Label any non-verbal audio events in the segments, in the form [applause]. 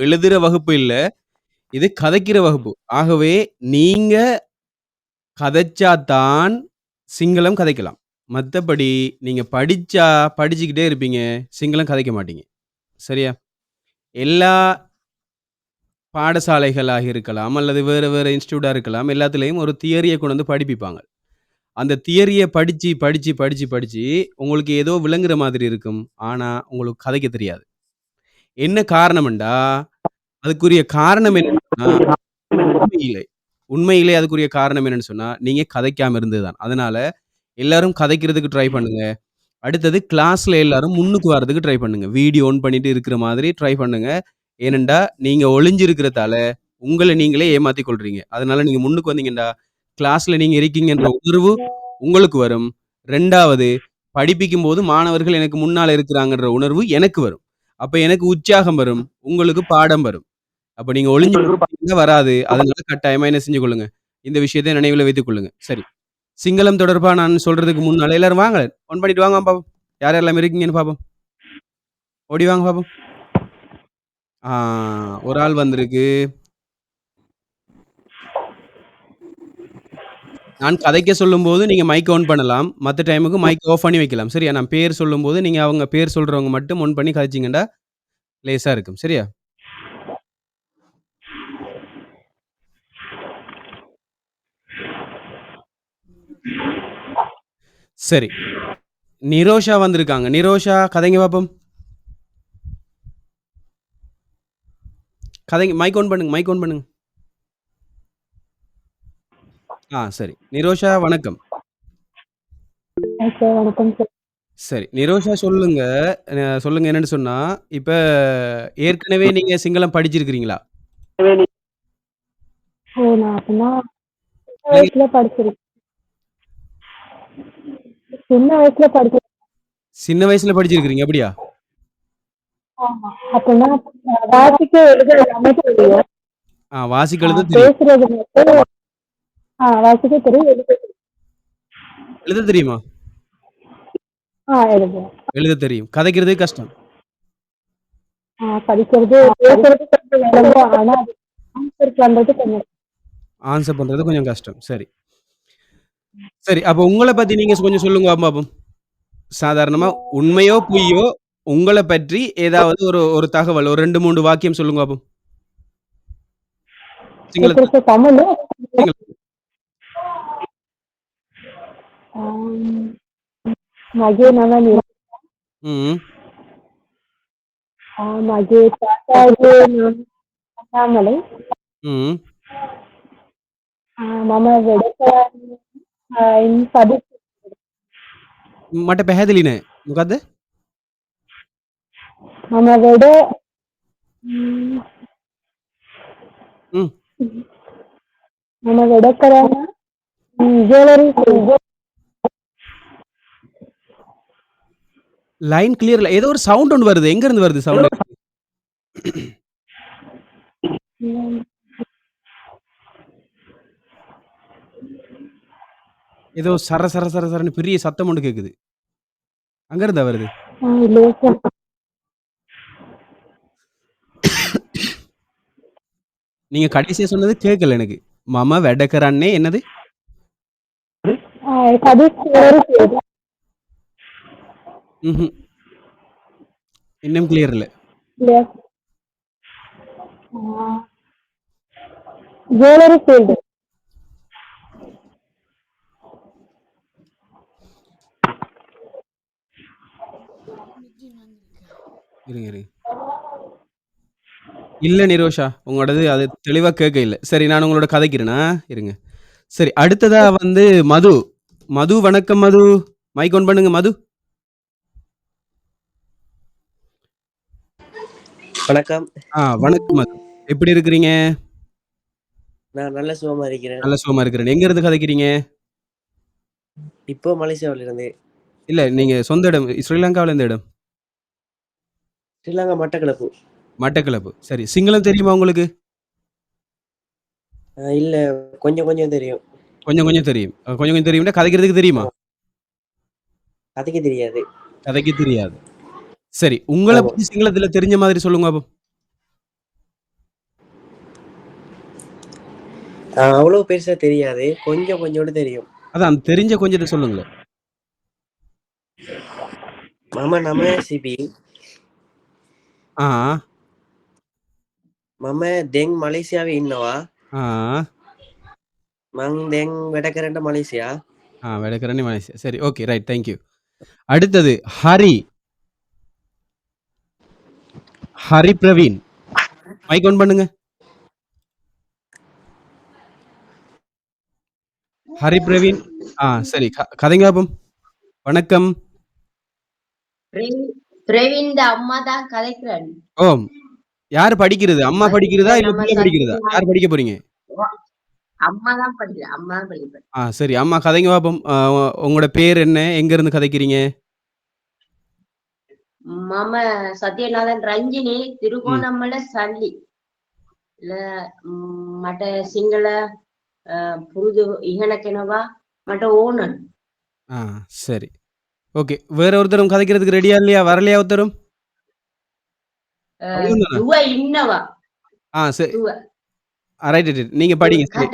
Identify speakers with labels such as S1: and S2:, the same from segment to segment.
S1: எழுதுற வகுப்பு இல்ல. இது கதைக்கிற வகுப்பு. ஆகவே நீங்க கதைச்சா தான் சிங்களம் கதைக்கலாம். மத்தபடி நீங்க படிச்சா படிச்சுக்கிட்டே இருப்பீங்க. சிங்களம் கதைக்க மாட்டீங்க. சரியா? எல்லா பாடசாலைகளாக இருக்கலாம், அல்லது வேற வேற இன்ஸ்டிடியூட்டா இருக்கலாம். எல்லாத்துலயும் ஒரு தியரிய கொண்டு வந்து படிப்பிப்பாங்க. அந்த தியரிய படிச்சு, படிச்சு, படிச்சு, படிச்சு உங்களுக்கு ஏதோ விளங்குற மாதிரி இருக்கும். ஆனா, உங்களுக்கு கதைக்க தெரியாது. என்ன காரணம்ண்டா, அதுக்குரிய காரணம் என்னன்னா உண்மையிலே உண்மையிலே அதுக்குரிய காரணம் என்னன்னு சொன்னா, நீங்க கதைக்காம இருந்ததுதான் அதனால எல்லாரும் கதைக்கிறதுக்கு ட்ரை பண்ணுங்க. அடுத்தது கிளாஸ்ல எல்லாரும் முன்னுக்கு வர்றதுக்கு ட்ரை பண்ணுங்க. வீடியோ ஆன் பண்ணிட்டு இருக்கிற மாதிரி ட்ரை பண்ணுங்க. ஏனென்டா, நீங்க ஒளிஞ்சிருக்கிறதால உங்களை நீங்களே ஏமாத்தி கொள்றீங்க. அதனால நீங்க முன்னுக்கு வந்தீங்கண்டா, கிளாஸ்ல நீங்க இருக்கீங்கன்ற உணர்வு உங்களுக்கு வரும். ரெண்டாவது படிப்பிக்கும் போது மாணவர்கள் எனக்கு முன்னால இருக்கிறாங்கன்ற உணர்வு எனக்கு வரும். அப்ப எனக்கு உற்சாகம் வரும். உங்களுக்கு பாடம் வரும். அப்ப நீங்க ஒளிஞ்சு வராது. அதனால கட்டாயமா என்ன செஞ்சு கொள்ளுங்க. இந்த விஷயத்தை நினைவில வைத்துக் கொள்ளுங்க. சரி. சிங்களம் தொடர்பா நான் சொல்றதுக்கு முன்னால எல்லாரும் வாங்க. ஆன் பண்ணிட்டு வாங்க பாப்போம். யார் யாரெல்லாம் இருக்கீங்கன்னு பாப்போம். ஓடி வாங்க பாப்போம். ஒரு ஆள் வந்திருக்கு. நான் கதைக்க சொல்லும்போது நீங்க மைக் ஆன் பண்ணலாம். மத்த டைமுக்கு மைக் ஆஃப் பண்ணி வைக்கலாம். சரியா? நான் பேர் சொல்லும்போது நீங்க அவங்க பேர் சொல்றவங்க மட்டும் ஆன் பண்ணி கதைச்சீங்கண்டா, லேசா இருக்கும். சரியா? சரி. நிரோஷா வந்திருக்காங்க. நிரோஷா கதைங்க பாப்போம். கதைங்க. மைக் ஆன் பண்ணுங்க. மைக் ஆன் பண்ணுங்க. ஆ சரி. நிரோஷா வணக்கம்.
S2: வணக்கம் சார்.
S1: சரி. நிரோஷா சொல்லுங்க. சொல்லுங்க என்னன்னு சொன்னா, இப்ப ஏற்கனவே நீங்க சிங்களம் படிச்சிருக்கிறீங்களா?
S2: ஓ! நான் படிச்சிருக்கேன். சின்ன வயசுல படிச்சிருக்கேன்.
S1: சின்ன வயசுல படிச்சிருக்கிறீங்க. அப்படியா?
S2: ஆமா. அப்பன்னா வாசிக்க, எழுத எல்லாமே தெரியும்.
S1: ஆ வாசிக்க
S2: ஆ
S1: எழுத தெரியும்.
S2: பேசுறது மட்டும் ஆ வாசிக்க தெரியும், எழுத தெரியும்.
S1: எழுத தெரியுமா?
S2: ஆ எழுதுவேன்.
S1: எழுத தெரியும். கதைக்கிறது கஷ்டம்.
S2: படிக்கிறது, பேசுறது கொஞ்சம் விளங்கும். ஆனா அது ஆன்சர் பண்றது கொஞ்சம்
S1: ஆன்சர் பண்றது கொஞ்சம் கஷ்டம். சரி. சரி. அப்ப உங்களை பத்தி நீங்க கொஞ்சம் சொல்லுங்க பாப்போம். சாதாரணமா உண்மையோ, பொய்யோ உங்களை பற்றி ஏதாவது ஒரு ஒரு தகவல் ஒரு 2, 3 வாக்கியம் சொல்லுங்க பாப்போம். சிங்களத்துல.
S2: ஒருத்தருக்கு தமிழு ආ ඉන් පදිච්ච
S1: මට පැහැදිලි නෑ. මොකද්ද?
S2: මම වැඩ ම්
S1: ம்.
S2: මම වැඩ කරන්නේ ම් ජුවලරි ෆීල්ඩ්.
S1: லைன் கிளியர் இல்ல. ஏதோ ஒரு சவுண்ட் ஒண்ணு வருது. எங்க இருந்து வருது சவுண்ட்? ஏதோ சர சர சர சரன்னு பெரிய சத்தம் ஒன்று கேக்குது. அங்க இருந்தா வருது. நீங்க கடைசியா சொன்னது கேட்கல எனக்கு. மாமா வெடக்கரானே என்னது? இன்னும் கிளியர் இல்ல.
S2: ஜுவல்லரி ஃபீல்டு
S1: இருங்க, இருங்க. இல்ல நிரோஷா. உங்களோடது அது தெளிவா கேட்க இல்ல. சரி நான் உங்களோட கதைக்கிறேனா? இருங்க. சரி அடுத்ததா வந்து மது. மது வணக்கம் மது. மைக் ஆன் பண்ணுங்க மது.
S3: வணக்கம்.
S1: ஆ வணக்கம் மது. எப்படி இருக்கிறீங்க?
S3: நான் நல்ல சுகமா இருக்கிறேன்.
S1: நல்ல சுகமா இருக்கிறேன். எங்க இருந்து கதைக்கிறீங்க?
S3: இப்போ மலேசியாவில இருந்து.
S1: இல்ல நீங்க சொந்த இடம் ஸ்ரீலங்காவுல எந்த இடம்?
S3: ஸ்ரீலங்கா மட்டக்களப்பு.
S1: மட்டக்களப்பு. சரி சிங்களம் தெரியுமா உங்களுக்கு?
S3: இல்ல கொஞ்சம் கொஞ்சம் தெரியும்.
S1: கொஞ்சம் கொஞ்சம் தெரியும். கொஞ்சம் கொஞ்சம் தெரியும்னா கதைக்கிறதுக்கு தெரியுமா?
S3: கதைக்க தெரியாது.
S1: கதைக்க தெரியாது. சரி உங்களை பத்தி சிங்களத்துல தெரிஞ்ச மாதிரி சொல்லுங்க
S3: அப்போ அவ்வளவு பெருசா தெரியாது. கொஞ்சம் கொஞ்சோடு தெரியும்.
S1: அதான் தெரிஞ்ச கொஞ்சம்
S3: சொல்லுங்க மாமா நம்ம
S1: சிபி.
S3: මම දෙන් මලේසියාවේ ඉන්නවා
S1: ஆ
S3: මං දෙන් වැඩ කරට මලේසියා
S1: ஆ வெடக்கரணி மலேசியா சரி ஓகே ரைட் தேங்க்யூ அடுத்தது ஹரி ஹரி பிரவீன் மைக் ஆன் பண்ணுங்க ஹரி பிரவீன் ஆ சரி க- கதைங்க பாப்போம் வணக்கம்
S4: பிரவீன் அம்மா தான் கதைக்கிறாங்க
S1: ஓ யாரு படிக்கிறது? அம்மா படிக்கிறதா இல்ல பிள்ளை படிக்கிறதா? யார் படிக்க போறீங்க?
S4: அம்மா தான் படிக்கிறேன் அம்மா தான்
S1: ஆ சரி. அம்மா கதைங்க பாப்போம். உங்களோட பேர் என்ன? எங்க இருந்து கதைக்கிறீங்க?
S4: மாம சத்யநாதன் ரஞ்சினி திருகோணமலை சல்லி. இல்ல மட்ட சிங்கள புழுது இகனக்கெனவா மட்ட ஓணன்
S1: ஆ சரி. ஓகே வேற ஒருத்தரும் கதைக்கிறதுக்கு ரெடியா இல்லையா? வரலையா ஒருத்தரும்? ஆ சரி. ரைட் ரைட் நீங்க படிங்க சரி.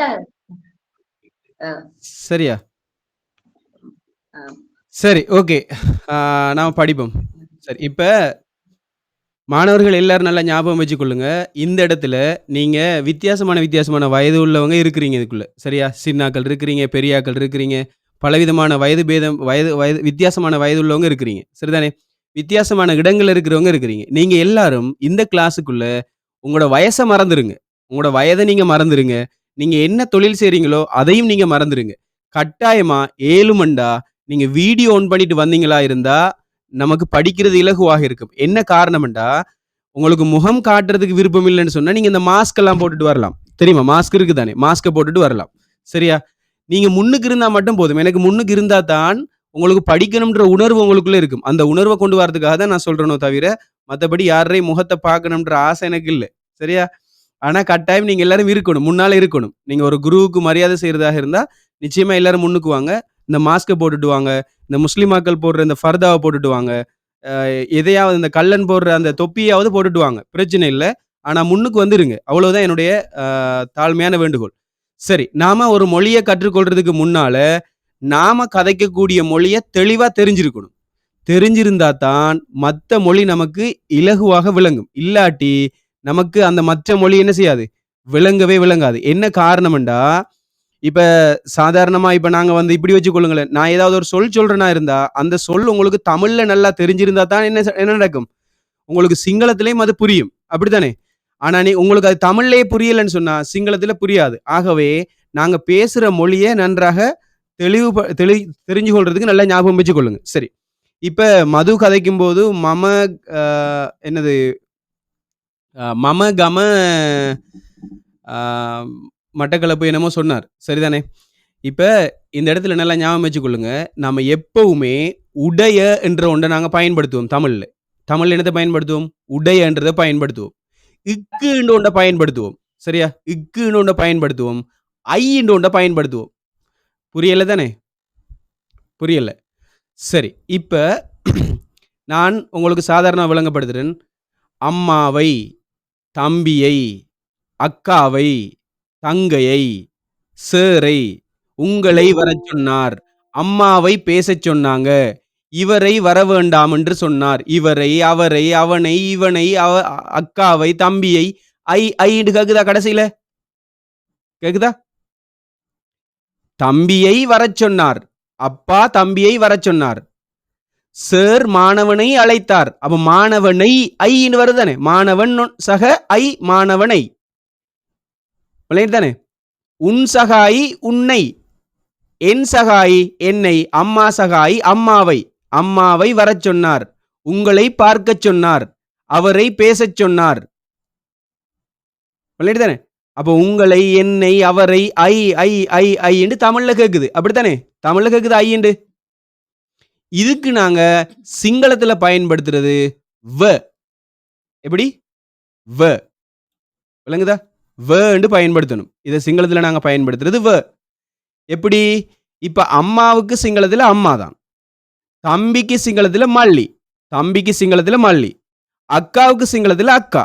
S1: சரியா? சரி ஓகே நாம படிப்போம். சரி இப்ப மாணவர்கள் எல்லாரும் நல்லா ஞாபகம் வச்சுக்கொள்ளுங்க. இந்த இடத்துல நீங்க வித்தியாசமான வித்தியாசமான வயது உள்ளவங்க இருக்கிறீங்க இதுக்குள்ள. சரியா? சின்னாக்கள் இருக்கிறீங்க பெரியாக்கள் இருக்கிறீங்க. பலவிதமான வயது பேதம் வயது வயது வித்தியாசமான வயது உள்ளவங்க இருக்கிறீங்க. சரிதானே? வித்தியாசமான இடங்கள் இருக்கிறவங்க இருக்கிறீங்க. நீங்க எல்லாரும் இந்த கிளாஸுக்குள்ள உங்களோட வயசை மறந்துருங்க. உங்களோட வயதை நீங்க மறந்துருங்க. நீங்க என்ன தொழில் செய்றீங்களோ அதையும் நீங்க மறந்துருங்க. கட்டாயமா ஏழு மண்டா நீங்க வீடியோ ஆன் பண்ணிட்டு வந்தீங்களா இருந்தா நமக்கு படிக்கிறது இலகுவாக இருக்கும். என்ன காரணம்டா உங்களுக்கு முகம் காட்டுறதுக்கு விருப்பம் இல்லைன்னு சொன்னா நீங்க இந்த மாஸ்க் எல்லாம் போட்டுட்டு வரலாம். தெரியுமா? மாஸ்க் இருக்கு தானே மாஸ்கை போட்டுட்டு வரலாம். சரியா? நீங்கள் முன்னுக்கு இருந்தால் மட்டும் போதும். எனக்கு முன்னுக்கு இருந்தால் தான் உங்களுக்கு படிக்கணும்ன்ற உணர்வு உங்களுக்குள்ளே இருக்கும். அந்த உணர்வை கொண்டு வரதுக்காக தான் நான் சொல்கிறேனோ தவிர மற்றபடி யாரையும் முகத்தை பார்க்கணுன்ற ஆசை எனக்கு இல்லை. சரியா? ஆனால் கட்டாயம் நீங்கள் எல்லாரும் இருக்கணும். முன்னால் இருக்கணும். நீங்கள் ஒரு குருவுக்கு மரியாதை செய்கிறதாக இருந்தால் நிச்சயமாக எல்லாரும் முன்னுக்கு வாங்க. இந்த மாஸ்க்கை போட்டுட்டு வாங்க. இந்த முஸ்லிமாக்கள் போடுற இந்த ஃபர்தாவை போட்டுட்டு வாங்க. எதையாவது இந்த கல்லன் போடுற அந்த தொப்பியாவது போட்டுட்டு வாங்க. பிரச்சனை இல்லை. ஆனால் முன்னுக்கு வந்துருங்க. அவ்வளோதான் என்னுடைய தாழ்மையான வேண்டுகோள். சரி நாம ஒரு மொழியை கற்றுக்கொள்றதுக்கு முன்னால நாம கதைக்கக்கூடிய மொழியை தெளிவா தெரிஞ்சிருக்கணும். தெரிஞ்சிருந்தா தான் மற்ற மொழி நமக்கு இலகுவாக விளங்கும். இல்லாட்டி நமக்கு அந்த மற்ற மொழி என்ன செய்யாது? விளங்கவே விளங்காது. என்ன காரணம்டா இப்ப சாதாரணமா இப்ப நாங்க வந்து இப்படி வச்சுக்கொள்ளுங்களேன். நான் ஏதாவது ஒரு சொல் சொல்றேனா இருந்தா அந்த சொல் உங்களுக்கு தமிழ்ல நல்லா தெரிஞ்சிருந்தா தான் என்ன என்ன நடக்கும்? உங்களுக்கு சிங்களத்திலையும் அது புரியும். அப்படித்தானே? ஆனா நீ உங்களுக்கு அது தமிழ்லேயே புரியலன்னு சொன்னா சிங்களத்துல புரியாது. ஆகவே நாங்க பேசுற மொழியை நன்றாக தெளிவு தெளி தெரிஞ்சு கொள்றதுக்கு நல்லா ஞாபகம் வச்சுக்கொள்ளுங்க. சரி. இப்ப மது கதைக்கும் போது மம என்னது? மம கம மட்டக்களப்பு என்னமோ சொன்னார். சரிதானே? இப்ப இந்த இடத்துல நல்லா ஞாபகம் வச்சுக்கொள்ளுங்க. நம்ம எப்பவுமே உடைய என்ற ஒன்றை நாங்கள் பயன்படுத்துவோம் தமிழ்ல. தமிழ் என்னத்தை பயன்படுத்துவோம்? உடையன்றதை பயன்படுத்துவோம். இக்குன்ற ஒன்றை பயன்படுத்துவோம். சரியா? இக்குன்ற ஒன்றை பயன்படுத்துவோம். ஐன்ற ஒன்றை பயன்படுத்துவோம். புரியல தானே? புரியல. சரி இப்போ நான் உங்களுக்கு சாதாரண விளங்கப்படுத்துகிறேன் அம்மாவை தம்பியை அக்காவை தங்கையை சேரை உங்களை வரச் சொன்னார். அம்மாவை பேச சொன்னாங்க. இவரை வர வேண்டாம் என்று சொன்னார். இவரை அவரை அவனை இவனை அவ அக்காவை தம்பியை ஐ ஐன்னு கேக்குதா கடைசியில? கேக்குதா? தம்பியை வரச் சொன்னார். அப்பா தம்பியை வரச் சொன்னார். சார் மாணவனை அழைத்தார். அப்ப மாணவனை ஐன்னு வருதானே? மாணவன் சக ஐ மாணவனை. தானே உன் சகாய் உன்னை என் சகாய் என்னை அம்மா சகாய் அம்மாவை. அம்மாவை வரச் சொன்னார். உங்களை பார்க்கச் சொன்னார். அவரை பேசச் சொன்னார். தானே அப்போ உங்களை என்னை அவரை ஐ ஐ ஐ ஐ என்று தமிழில் கேட்குது அப்படித்தானே? தமிழில் கேட்குது ஐ என்று. இதுக்கு நாங்க சிங்களத்தில் பயன்படுத்துறது வ. எப்படி? வ. விளங்குதா? வேண்டு பயன்படுத்தணும். இதை சிங்களத்தில் நாங்கள் பயன்படுத்துறது வ. எப்படி? இப்போ அம்மாவுக்கு சிங்களத்தில் அம்மா தான் தம்பிக்கு சிங்களத்தில் மல்லி தம்பிக்கு சிங்களத்தில் மல்லி அக்காவுக்கு சிங்களத்தில் அக்கா.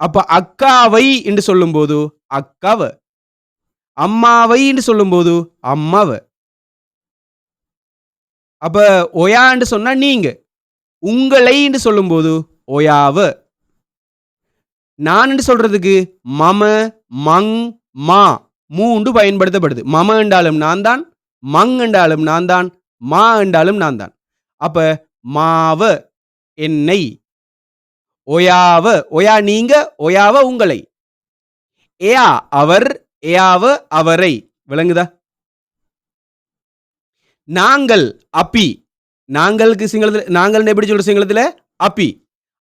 S1: அப்போ அக்காவை என்று சொல்லும்போது அக்காவ அம்மாவைன்னு சொல்லும்போது அம்மாவ. என்று ஒயான்னு நீங்கள் உங்களை என்று சொல்லும்போது ஒயாவ நான் என்று சொல்றதுக்கு மம மங் மா மூன்று பயன்படுத்தப்படுது. மம என்றாலும் நான் தான் மங் என்றாலும் நான் தான் மா என்றாலும் நான் தான் அப்ப மாவ என்னை. ஒயாவ ஒயா நீங்க ஒயாவ உங்களை. ஏயா அவர் ஏயாவ அவரை. விளங்குதா? நாங்கள் அப்பி. நாங்களுக்கு சிங்களத்தில் நாங்கள் எப்படி சொல்ற சிங்களத்தில்? அப்பி.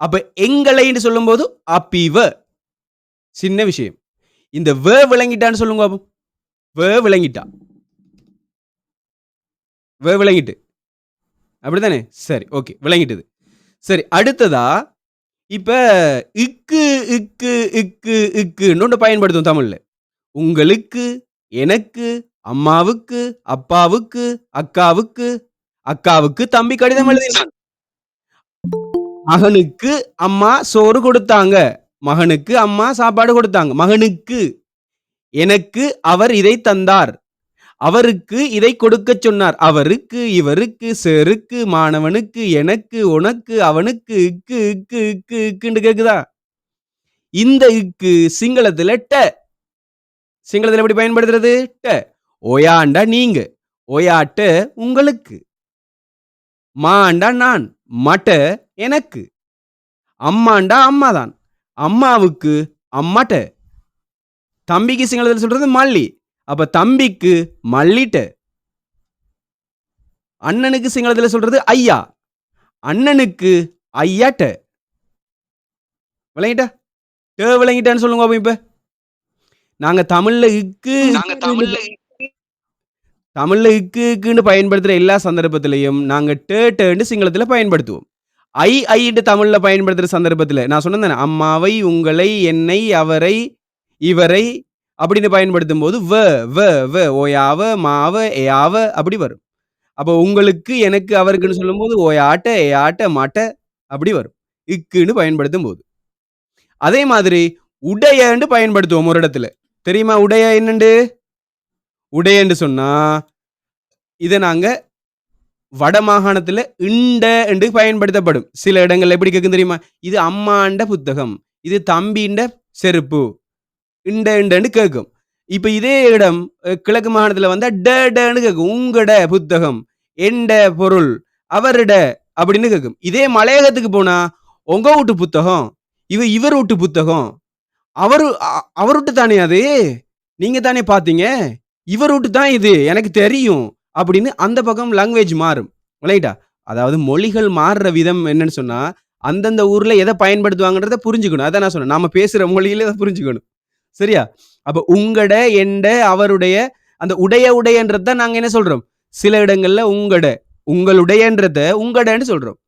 S1: அப்ப எங்களைன்னு சொல்லும்போது வ சின்ன விஷயம். இந்த வ விளங்கிட்டான்னு சொல்லுங்க பாப்போம் வ விளங்கிட்டா. வ விளங்கிட்டு. அப்படிதானே? சரி ஓகே விளங்கிட்டது. சரி அடுத்ததா இப்போ இக்கு இக்கு இக்கு இக்குன்னு ஒன்று பயன்படுத்தும் தமிழில். உங்களுக்கு எனக்கு அம்மாவுக்கு அப்பாவுக்கு அக்காவுக்கு அக்காவுக்கு தம்பி கடிதம் எழுதினான் மகனுக்கு அம்மா சோறு கொடுத்தாங்க. மகனுக்கு அம்மா சாப்பாடு கொடுத்தாங்க. மகனுக்கு எனக்கு அவர் இதை தந்தார். அவருக்கு இதை கொடுக்க சொன்னார். அவருக்கு இவருக்கு செருக்கு மாணவனுக்கு எனக்கு உனக்கு அவனுக்கு இக்கு இக்கு இக்கு இக்குன்னு கேக்குதா? இந்த இக்கு சிங்களத்துல ட. சிங்களத்துல எப்படி பயன்படுத்துறது? ட. ஒயாண்டா நீங்க. ஒயாட்ட உங்களுக்கு. மாண்டா நான். மட்ட எனக்கு. அம்மாண்டா அம்மாதான். அம்மாவுக்கு அம்மாட்ட. தம்பிக்கு சிங்களத்தில் சொல்றது மல்லி. அப்ப தம்பிக்கு மல்லிட்ட. அண்ணனுக்கு சிங்களத்தில் சொல்றது ஐயா. அண்ணனுக்கு ஐயாட்ட. விளங்கிட்டா? டே விளங்கிட்டான்னு சொல்லுங்க பாப்போம் இப்ப. நாங்க தமிழ்ல இக்கு
S5: தமிழ்ல
S1: தமிழ்ல இக்கு இக்குன்னு பயன்படுத்துற எல்லா சந்தர்ப்பத்திலையும் நாங்க டே டேன்னு சிங்களத்துல பயன்படுத்துவோம். ஐ ஐன்னு தமிழ்ல பயன்படுத்துற சந்தர்ப்பத்துல. நான் சொன்னேன் அம்மாவை உங்களை என்னை அவரை இவரை அப்படின்னு பயன்படுத்தும் போது வ வ வ ஓயாவ மாவ ஏயாவ அப்படி வரும். அப்போ உங்களுக்கு எனக்கு அவருக்குன்னு சொல்லும்போது ஓயாட்ட ஏயாட்ட மாட்ட அப்படி வரும். இக்குன்னு பயன்படுத்தும் போது அதே மாதிரி உடையன்னு பயன்படுத்துவோம் ஒரு இடத்துல. தெரியுமா உடைய என்னண்டு? உடையன்னு சொன்னா இதை நாங்க வட மாகாணத்துல இண்ட என்று பயன்படுத்தப்படும். சில இடங்கள்ல எப்படி கேட்கும் தெரியுமா? இது அம்மாண்ட புத்தகம். இது தம்பிண்ட செருப்பு. இண்ட இண்டன்னு கேட்கும் இப்போ இதே இடம் கிழக்கு மாகாணத்தில் வந்தால் ட டன்னு கேட்கும் உங்கட புத்தகம் எண்ட பொருள் அவரிட அப்படின்னு கேட்கும் இதே மலையகத்துக்கு போனால் உங்க வீட்டு புத்தகம் இவ இவர் வீட்டு புத்தகம். அவரு அவருட்டு தானே அது? நீங்கள் தானே பார்த்தீங்க இவர் வீட்டு தான் இது எனக்கு தெரியும் அப்படின்னு அந்த பக்கம் லாங்குவேஜ் மாறும். ரைட்டா அதாவது மொழிகள் மாறுற விதம் என்னன்னு சொன்னால் அந்தந்த ஊரில் எதை பயன்படுத்துவாங்கன்றத புரிஞ்சுக்கணும். அதான் நான் சொன்னேன். நம்ம பேசுகிற மொழியில அதை புரிஞ்சுக்கணும். சரியா? அப்ப உங்கட எண்ட அவருடைய அந்த உடைய உடையன்றத நாங்க என்ன சொல்றோம்? சில இடங்கள்ல உங்கட உங்களுடையன்றத உங்கடன்னு சொல்றோம்.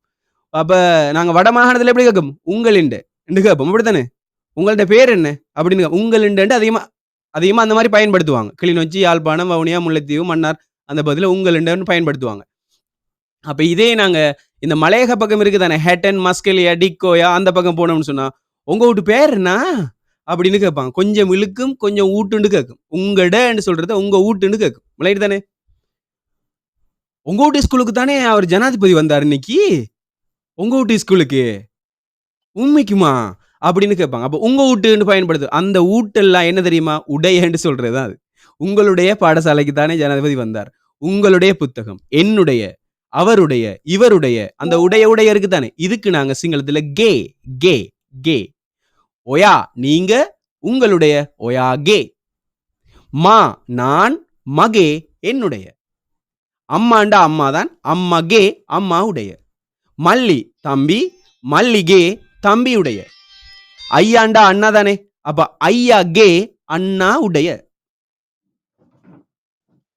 S1: அப்ப நாங்க வட மாகாணத்துல எப்படி கேட்கும் உங்களிண்டு. என்று கேட்போம். அப்படித்தானே? உங்கள்ட்ட பேர் என்ன? அப்படின்னு உங்களிண்டு அதிகமா அதிகமா அந்த மாதிரி பயன்படுத்துவாங்க. கிளிநொச்சி யாழ்ப்பாணம் வவுனியா முல்லைத்தீவு மன்னார் அந்த பதில உங்களிண்டன்னு பயன்படுத்துவாங்க. அப்ப இதே நாங்க இந்த மலையக பக்கம் இருக்குதானே? ஹெட்டன் மஸ்கெலியா டிக்கோயா அந்த பக்கம் போனோம்னு சொன்னா உங்க வீட்டு பேர் என்ன? அப்படின்னு கேட்பாங்க. கொஞ்சம் இழுக்கும் கொஞ்சம் ஊட்டுன்னு கேட்கும். உங்கடன்னு சொல்கிறத உங்க ஊட்டுன்னு கேட்கும். விளையாட்டு தானே? உங்க வீட்டு ஸ்கூலுக்கு தானே அவர் ஜனாதிபதி வந்தார் இன்னைக்கு? உங்க வீட்டு ஸ்கூலுக்கு உண்மைக்குமா? அப்படின்னு கேட்பாங்க. அப்போ உங்க வீட்டுன்னு பயன்படுது அந்த ஊட்டெல்லாம் என்ன தெரியுமா? உடையன்னு சொல்றது தான் அது. உங்களுடைய பாடசாலைக்கு தானே ஜனாதிபதி வந்தார். உங்களுடைய புத்தகம் என்னுடைய அவருடைய இவருடைய அந்த உடைய உடைய இருக்கு தானே இதுக்கு நாங்க சிங்களத்துல கே கே கே. ஒயா நீங்க உங்களுடைய ஒயா கே. மா நான் மகே என்னுடைய. அம்மாண்டா அம்மா தான் அம்மா கே அம்மா உடைய மல்லி தம்பி மல்லிகே தம்பியுடைய. ஐயாண்டா அண்ணா தானே அப்ப ஐயா கே அண்ணா உடைய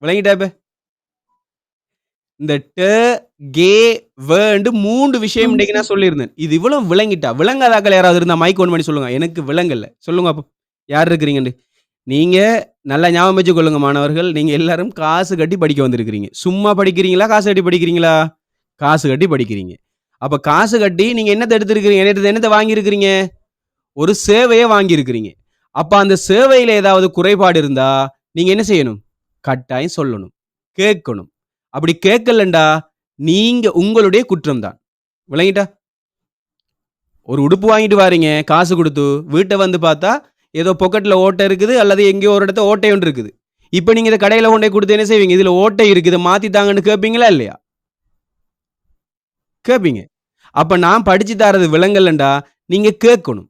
S1: விளங்கிட்டா இந்த ட கே வேண்டு மூன்று விஷயம் இன்னைக்கு நான் சொல்லியிருந்தேன். இது இவ்வளவு விளங்கிட்டா விளங்காதாக்கள் யாராவது இருந்தா மைக் ஒன் பண்ணி சொல்லுங்க. எனக்கு விளங்கல. சொல்லுங்க அப்போ. யார் இருக்கிறீங்கன்னு நீங்க நல்லா ஞாபகம் வச்சு கொள்ளுங்க மாணவர்கள். நீங்க எல்லாரும் காசு கட்டி படிக்க வந்திருக்கிறீங்க. சும்மா படிக்கிறீங்களா? காசு கட்டி படிக்கிறீங்களா? காசு கட்டி படிக்கிறீங்க. அப்ப காசு கட்டி நீங்க என்னத்தை எடுத்திருக்கிறீங்க? என்னத்தை என்னத்தை வாங்கியிருக்கிறீங்க? ஒரு சேவையை வாங்கியிருக்கிறீங்க. அப்ப அந்த சேவையில ஏதாவது குறைபாடு இருந்தா நீங்க என்ன செய்யணும்? கட்டாயம் சொல்லணும். கேட்கணும். அப்படி கேட்கலண்டா நீங்க உங்களுடைய குற்றம் தான் விளங்கிட்டா? ஒரு உடுப்பு வாங்கிட்டு வாரீங்க காசு கொடுத்து. வீட்டை வந்து பார்த்தா ஏதோ பொக்கெட்ல ஓட்டை இருக்குது அல்லது எங்கேயோ ஒரு இடத்த ஓட்டை ஒன்று இருக்குது. இப்போ நீங்க இதை கடையில கொண்டே கொடுத்து என்ன செய்வீங்க? இதுல ஓட்டை இருக்குது மாத்தி தாங்கன்னு கேட்பீங்களா இல்லையா? கேட்பீங்க அப்ப நான் படிச்சு தரது விளங்கலண்டா நீங்க கேட்கணும்.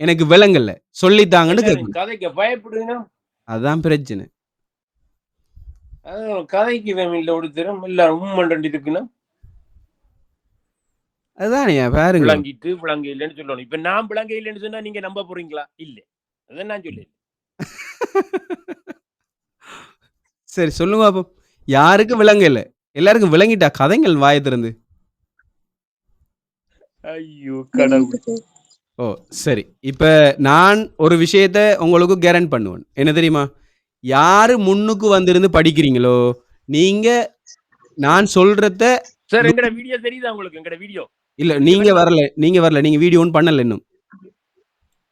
S1: எனக்கு விளங்கல சொல்லித்தாங்கன்னு கேட்கணும். அதான் பிரச்சனை.
S5: கதைக்கு இல்ல ஒரு திறம் இல்ல உம்மண்டி இருக்குன்னா
S1: அதுதானே பாருங்க.
S5: விளங்கிட்டு விளங்க இல்லைன்னு சொல்லணும் இப்ப நான் விளங்க இல்லைன்னு சொன்னா நீங்க நம்ப போறீங்களா? இல்ல. அதான் நான் சொல்லு [laughs]
S1: சரி சொல்லுங்க பாப்போம். யாருக்கும் விளங்கல எல்லாருக்கும் விளங்கிட்டா கதைங்கள் வாயை திறந்து.
S5: ஐயோ கடவுள்.
S1: ஓ சரி. இப்ப நான் ஒரு விஷயத்த உங்களுக்கு கேரண்ட் பண்ணுவேன். என்ன தெரியுமா? யாரு முன்னுக்கு வந்திருந்து படிக்கிறீங்களோ நீங்க நான் சொல்றத
S5: சார் எங்கட வீடியோ தெரியுதா உங்களுக்கு? எங்கட வீடியோ
S1: இல்ல நீங்க வரல நீங்க வரல நீங்க வீடியோ ஒன் பண்ணல இன்னும்.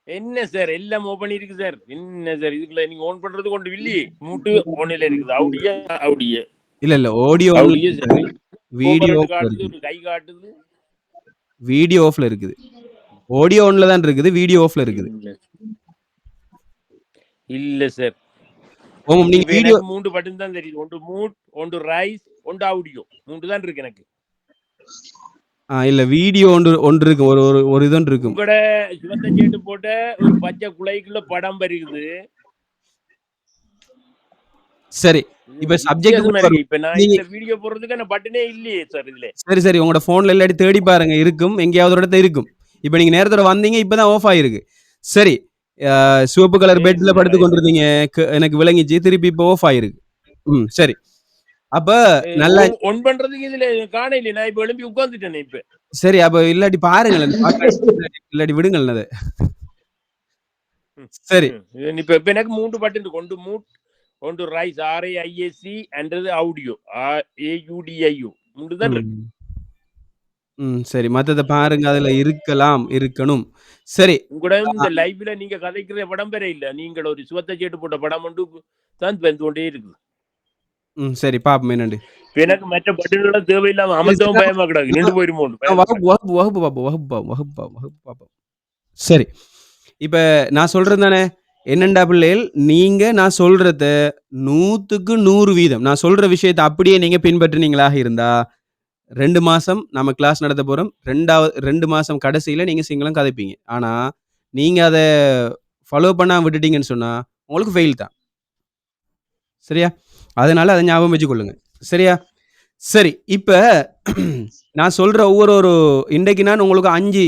S5: என்ன சார் எல்லாம் ஓபன் இருக்கு சார். என்ன சார் இதுக்குள்ள நீங்க ஓன் பண்றது கொண்டு வில்லி. மூட்டு ஓனில இருக்குது. அவுடிய அவுடிய?
S1: இல்ல இல்ல ஆடியோ வீடியோ
S5: கை காட்டுது.
S1: வீடியோ ஆஃப்ல இருக்குது. ஆடியோ ஒன்ல தான் இருக்குது. வீடியோ ஆஃப்ல இருக்குது.
S5: இல்ல சார்.
S1: ஓமம் நீங்க வீடியோ
S5: மூன்று பட்டன் தான் தெரியுது. ஒன்று மூட் ஒன்று ரைஸ் ஒன்று ஆடியோ. மூன்று தான் இருக்கு எனக்கு.
S1: இல்ல வீடியோ ஒன்று ஒன்று இருக்கு ஒரு ஒரு ஒரு இதொன்று இருக்கும்.
S5: உங்களோட சிவந்த சேட்டு போட்ட ஒரு பச்சை குலைக்குள்ள படம் வருகுது
S1: சரி இப்ப
S5: இருக்கு. இப்ப நான் இந்த வீடியோ போடுறதுக்கு என்ன பட்டனே இல்லையே சார் இதுல.
S1: சரி சரி உங்களோட போன்ல இல்லாட்டி தேடி பாருங்க. இருக்கும் எங்கேயாவது ஒரு இடத்துல இருக்கும். இப்போ நீங்க நேரத்தோட வந்தீங்க இப்பதான் ஆஃப் ஆயிருக்கு. சரி சிவப்பு கலர் பெட்ல படுத்து. கொண்டிருந்தீங்க. எனக்கு விளங்கிச்சு திருப்பி இப்போ ஆஃப் ஆயிருக்கு ம் சரி. அப்ப நல்லா
S5: ஒன் பண்றதுக்கு இதுல காண இல்லையே. நான் இப்ப எழுப்பி உட்கார்ந்துட்டேனே இப்ப.
S1: சரி அப்ப இல்லாட்டி பாருங்களேன் [laughs] இல்லாட்டி விடுங்கள் அதை. சரி.
S5: இப்ப இப்ப எனக்கு மூன்று இருக்கு. ஒன்று மூட் ஒன்று rice. R I I S C அன்றது audio A U D I O மூன்று தான் இருக்கு.
S1: ம். சரி. மத்தத பாருங்க. அதுல இருக்கலாம் இருக்கணும். சரி.
S5: உங்களோட இந்த லைவ்ல நீங்க கதைக்கிற படம் பெற இல்ல. நீங்கள் ஒரு சுவத்த சேட்டு போட்ட படம் ஒன்று தான் வந்து கொண்டே இருக்குது.
S1: ம் சரி. பாப்போம். என்னண்டு
S5: இப்ப எனக்கு மற்ற பட்டன்கள் தேவையில்லாம அமர்த்தவும் பயமா கிடக்கு. நின்று போயிருமோ
S1: ஆ, வகுப்பு வகுப்பு வகுப்பு பார்ப்போம் வகுப்பு பார்ப்போம் வகுப்பு பார்ப்போம் வகுப்பு பார்ப்போம் சரி. இப்போ நான் சொல்றது தானே? என்னண்டா பிள்ளைகள்? நீங்க நான் சொல்றத நூத்துக்கு நூறு வீதம். நான் சொல்ற விஷயத்தை அப்படியே நீங்க பின்பற்றினீங்களாக இருந்தா ரெண்டு மாதம் நம்ம கிளாஸ் நடத்த போகிறோம் ரெண்டாவது ரெண்டு மாதம் கடைசியில் நீங்கள் சிங்களம் கதைப்பீங்க. ஆனால் நீங்கள் அதை ஃபாலோ பண்ணாம விட்டுட்டீங்கன்னு சொன்னால் உங்களுக்கு ஃபெயில் தான். சரியா? அதனால் அதை ஞாபகம் வச்சுக்கொள்ளுங்க. சரியா? சரி இப்போ [clears throat] நான் சொல்கிற ஒவ்வொரு ஒரு இன்றைக்கு நான் உங்களுக்கு அஞ்சு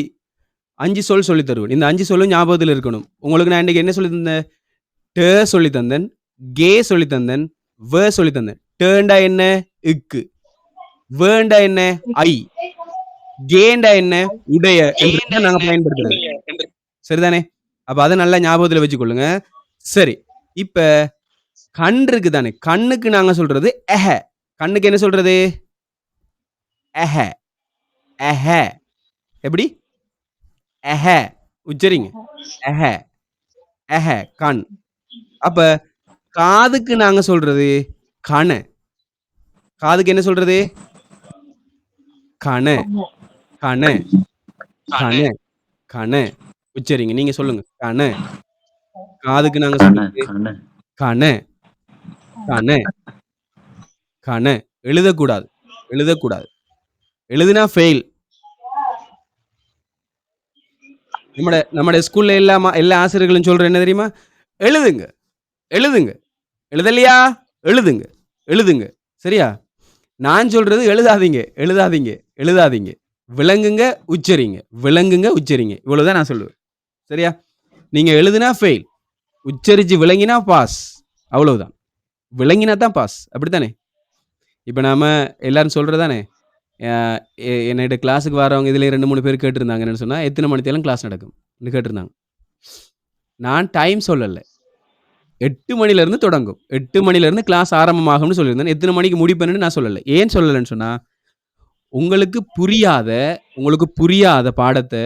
S1: அஞ்சு சொல் சொல்லி தருவேன். இந்த அஞ்சு சொல்லும் ஞாபகத்தில் இருக்கணும். உங்களுக்கு நான் இன்றைக்கி என்ன சொல்லி தந்தேன்? ட சொல்லி தந்தேன் கே சொல்லி தந்தேன் வே சொல்லி தந்தேன். டேண்டா என்ன? இக்கு. வேண்டா என்ன? ஐ. கேண்டா என்ன? உடைய நாங்க பயன்படுத்துறோம் சரிதானே? அப்ப அதை நல்லா ஞாபகத்துல வச்சுக்கொள்ளுங்க. சரி. இப்ப கண் இருக்கு தானே கண்ணுக்கு நாங்க சொல்றது எஹ. கண்ணுக்கு என்ன சொல்றது? எஹ. எஹ. எப்படி? எஹ. உச்சரிங்க. எஹ. எஹ. கண். அப்ப காதுக்கு நாங்க சொல்றது கண. காதுக்கு என்ன சொல்றது? கண. கண. கண. கண. உச்சரிங்க. நீங்க சொல்லுங்க. கண. காதுக்கு நாங்க சொல்றது கண. கண. கண. எழுதக்கூடாது. எழுதக்கூடாது. எழுதுனா ஃபெயில் நம்மட நம்மட ஸ்கூல்ல எல்லா எல்லா ஆசிரியர்களும் சொல்ற என்ன தெரியுமா? எழுதுங்க. எழுதுங்க. எழுதலையா? எழுதுங்க. எழுதுங்க. சரியா? நான் சொல்கிறது எழுதாதீங்க எழுதாதீங்க எழுதாதீங்க. விளங்குங்க உச்சரிங்க. விளங்குங்க உச்சரிங்க. இவ்வளோதான் நான் சொல்லுவேன். சரியா? நீங்கள் எழுதுனா ஃபெயில் உச்சரித்து விளங்கினா பாஸ் அவ்வளவுதான். விளங்கினா தான் பாஸ் அப்படித்தானே? இப்போ நாம் எல்லாரும் சொல்கிறதானே அஹ் என்னோட கிளாஸுக்கு வரவங்க இதில் ரெண்டு மூணு பேர் கேட்டிருந்தாங்க. என்னென்னு சொன்னால் எத்தனை மணித்தேலும் கிளாஸ் நடக்கும். கேட்டிருந்தாங்க. நான் டைம் சொல்லலை. எட்டு மணிலேருந்து தொடங்கும். எட்டு மணிலேருந்து கிளாஸ் ஆரம்பமாகும்னு சொல்லியிருந்தேன். எத்தனை மணிக்கு முடிப்பேன்னு நான் சொல்லலை. ஏன் சொல்லலைன்னு சொன்னால் உங்களுக்கு புரியாத உங்களுக்கு புரியாத பாடத்தை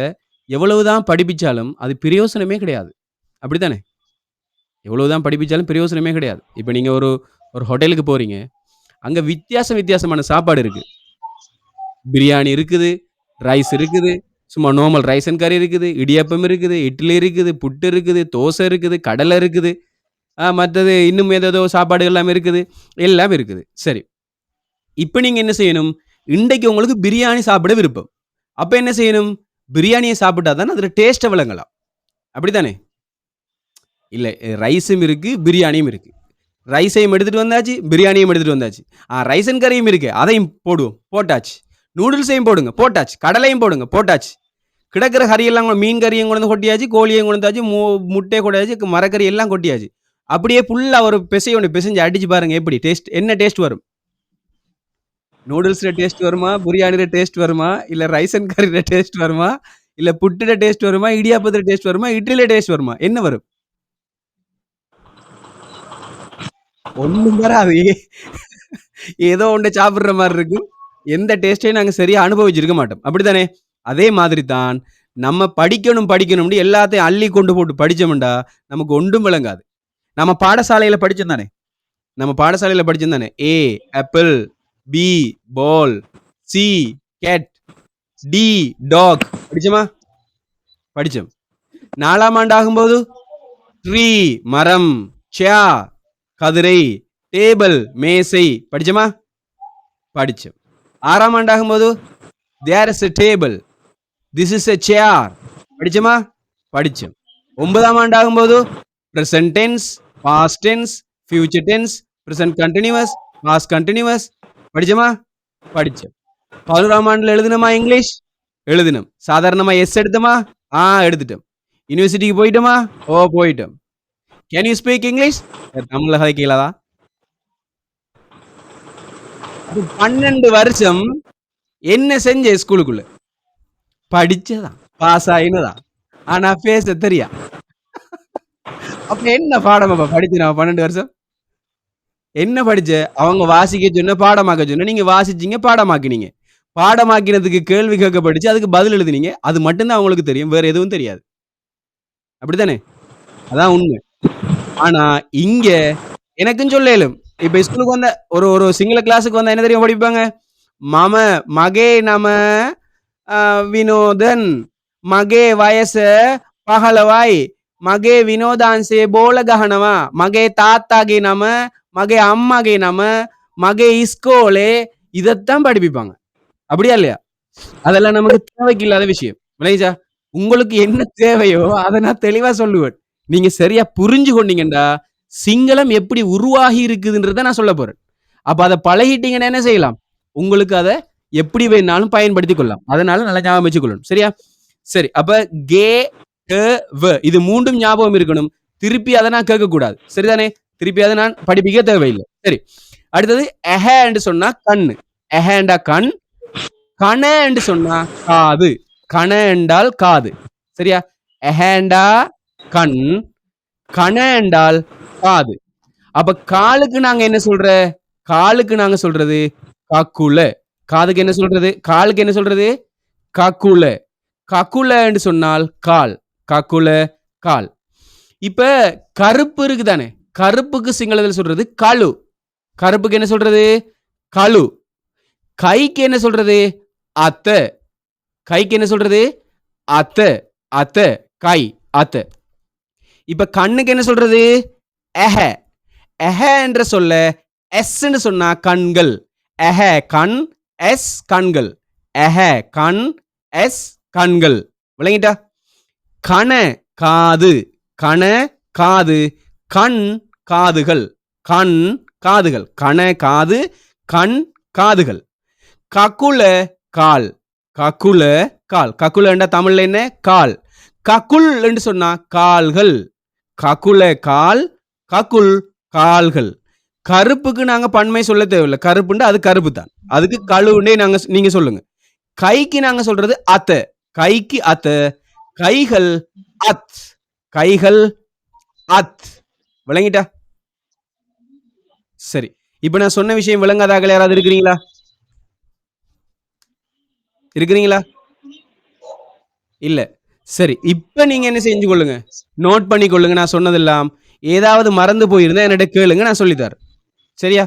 S1: எவ்வளவுதான் படிப்பிச்சாலும் அது பிரயோசனமே கிடையாது. அப்படி தானே எவ்வளவுதான் படிப்பிச்சாலும் பிரயோசனமே கிடையாது. இப்போ நீங்கள் ஒரு ஒரு ஹோட்டலுக்கு போகிறீங்க அங்கே வித்தியாசம் வித்தியாசமான சாப்பாடு இருக்குது பிரியாணி இருக்குது ரைஸ் இருக்குது சும்மா நார்மல் ரைஸ் அண்ட் கறி இருக்குது இடியாப்பம் இருக்குது இட்லி இருக்குது புட்டு இருக்குது தோசை இருக்குது கடலை இருக்குது. மற்றது இன்னும் ஏதேதோ சாப்பாடு எல்லாம் இருக்குது. எல்லாம் இருக்குது. சரி. இப்போ நீங்கள் என்ன செய்யணும்? இன்றைக்கு உங்களுக்கு பிரியாணி சாப்பிட விருப்பம். அப்போ என்ன செய்யணும்? பிரியாணியை சாப்பிட்டா தானே அதில் டேஸ்ட்டை விளங்கலாம். அப்படித்தானே? இல்லை ரைஸும் இருக்குது பிரியாணியும் இருக்குது ரைஸையும் எடுத்துகிட்டு வந்தாச்சு பிரியாணியும் எடுத்துகிட்டு வந்தாச்சு. ஆ ரைஸ் அண்ட் கறியும் இருக்குது அதையும் போடுவோம். போட்டாச்சு. நூடுல்ஸையும் போடுங்க. போட்டாச்சு. கடலையும் போடுங்க. போட்டாச்சு. கிடக்கிற கறியெல்லாம் கூட மீன் கறியும் கொண்டு வந்து கொட்டியாச்சு கோழியும் கொண்டு வந்தாச்சு மு முட்டையை கொட்டியாச்சு மரக்கறி எல்லாம் கொட்டியாச்சு. அப்படியே ஃபுல்லாக ஒரு பிசை ஒன்று பிசைஞ்சு அடிச்சு பாருங்க எப்படி. டேஸ்ட் என்ன டேஸ்ட் வரும்? நூடுல்ஸில் டேஸ்ட் வருமா? பிரியாணியில் டேஸ்ட் வருமா? இல்லை ரைஸ் அண்ட் கறியில் டேஸ்ட் வருமா? இல்லை புட்டில் டேஸ்ட் வருமா? இடியாப்பத்தில் டேஸ்ட் வருமா? இட்லியில் டேஸ்ட் வருமா? என்ன வரும்? ஒன்றும் வராது. ஏதோ ஒன்று சாப்பிட்ற மாதிரி இருக்கும் எந்த டேஸ்ட்டையும் நாங்கள் சரியாக அனுபவிச்சிருக்க மாட்டோம். அப்படித்தானே? அதே மாதிரி தான் நம்ம படிக்கணும் படிக்கணும்னு எல்லாத்தையும் அள்ளி கொண்டு போட்டு படித்தோம்டா நமக்கு ஒன்றும் விளங்காது. நம்ம பாடசாலையில் படிச்சோம் தானே? நம்ம பாடசாலையில் படிச்சோம் தானே? A apple B ball C cat D dog படிச்சோமா? படிச்சோம். நாலாம் ஆண்டு ஆகும்போது ட்ரீ மரம் ஷியா கதிரை டேபிள் மேசை. படிச்சோமா? படிச்சோம். ஆறாம் ஆண்டு ஆகும்போது there is a table this is a chair படிச்சோமா? படிச்சோம். ஒன்பதாம் ஆண்டு ஆகும்போது present tense past tense future tense present continuous past continuous படிச்சோமா படிச்சோம் பதினோராம் ஆண்டுல எழுதினோமா இங்கிலீஷ் எழுதினோம் சாதாரணமா எஸ் எடுத்தோமா ஆ எடுத்துட்டோம் யூனிவர்சிட்டிக்கு போயிட்டோமா ஓ போயிட்டோம் கேன் யூ ஸ்பீக் இங்கிலீஷ் தமிழில் கதைக்கலாதா பன்னெண்டு வருஷம் என்ன செஞ்ச ஸ்கூலுக்குள்ள படிச்சதான் பாஸ் ஆயினதான் ஆனா பேச தெரியா அப்ப என்ன பாடம் அப்ப படிச்சு நான் பன்னெண்டு வருஷம். என்ன படிச்ச? அவங்க வாசிக்க சொன்ன பாடமாக்க சொன்ன நீங்க வாசிச்சீங்க பாடமாக்கினீங்க. பாடமாக்கினதுக்கு கேள்வி கேட்க படிச்சு அதுக்கு பதில் எழுதுனீங்க. அது மட்டும்தான் அவங்களுக்கு தெரியும் வேற எதுவும் தெரியாது. அப்படித்தானே? அதான் உண்மை. ஆனா இங்க எனக்கும் சொல்லலும் இப்ப ஸ்கூலுக்கு வந்த ஒரு ஒரு சிங்கள கிளாஸுக்கு வந்தா என்ன தெரியும் படிப்பாங்க? மம மகே நம வினோதன் மகே வயச பகலவாய் மகே வினோதான்சே போல ගහනවා. மகே තාත්තාගේ නම மகே අම්මගේ නම மகே இஸ்கோலே இதைத்தான் படிப்பிப்பாங்க அப்படியா இல்லையா அதெல்லாம் நமக்கு தேவைக்கு இல்லாத விஷயம் விளைஜா உங்களுக்கு என்ன தேவையோ அதை நான் தெளிவா சொல்லுவேன் நீங்க சரியா புரிஞ்சு கொண்டீங்கடா சிங்களம் எப்படி உருவாகி இருக்குதுன்றத நான் சொல்ல போறேன் அப்ப அதை பழகிட்டீங்கன்னா என்ன செய்யலாம் உங்களுக்கு அதை எப்படி வேணாலும் பயன்படுத்திக் கொள்ளலாம் அதனால நல்லா ஞாபகம் வச்சுக்கொள்ளணும் சரியா சரி அப்ப கே க வ இது மூன்றும் ஞாபகம் இருக்கணும். திருப்பி அதை நான் கேட்கக்கூடாது. சரிதானே? திருப்பி அதை நான் படிப்பிக்க தேவையில்லை. சரி. அடுத்தது எஹேன்னு சொன்னா கண்ணு எஹேண்டா கண். கணேன்னு சொன்னா காது. கண என்றால் காது. சரியா? எஹேண்டா கண். கண என்றால் காது. அப்ப காலுக்கு நாங்க என்ன சொல்ற? காலுக்கு நாங்க சொல்றது காக்குல. காதுக்கு என்ன சொல்றது? காலுக்கு என்ன சொல்றது? காக்குல. கக்குலன்னு சொன்னால் கால். கக்குல கால். இப்ப கருப்பு இருக்குதானே? கருப்புக்கு சிங்களத்தில் சொல்றது கழு. கருப்புக்கு என்ன சொல்றது? கழு. கைக்கு என்ன சொல்றது? அத்த. கைக்கு என்ன சொல்றது? அத்த. அத்த. கை. அத்த. இப்ப கண்ணுக்கு என்ன சொல்றது? எஹ. எஹ என்ற சொல்ல எஸ்ன்னு சொன்னா கண்கள். எஹ கண் எஸ் கண்கள். எஹ கண் எஸ் கண்கள். விளங்கிட்டா? கண காது கண காது கண் காதுகள் கண் காதுகள். கண காது கண் காதுகள். கக்குல கால் கக்குல கால். கக்குலண்டா தமிழ்ல என்ன? கால். கக்குல் என்று சொன்னா கால்கள். கக்குல கால் கக்குல் கால்கள். கருப்புக்கு நாங்க பன்மை சொல்ல தேவையில்லை. கருப்புண்டு அது கருப்பு தான் அதுக்கு கழுவுண்டே நாங்க நீங்க சொல்லுங்க. கைக்கு நாங்க சொல்றது அத்தை. கைக்கு அத்தை. கைகள் அத். கைகள் அத். விளங்கிட்டா? சரி. இப்ப நான் சொன்ன விஷயம் விளங்காதாக யாராவது இருக்கிறீங்களா? இருக்கிறீங்களா? இல்ல. சரி. இப்ப நீங்க என்ன செஞ்சு கொள்ளுங்க? நோட் பண்ணி கொள்ளுங்க. நான் சொன்னதெல்லாம் ஏதாவது மறந்து போயிருந்தா என்னிட்ட கேளுங்க. நான் சொல்லித்தரேன் சரியா?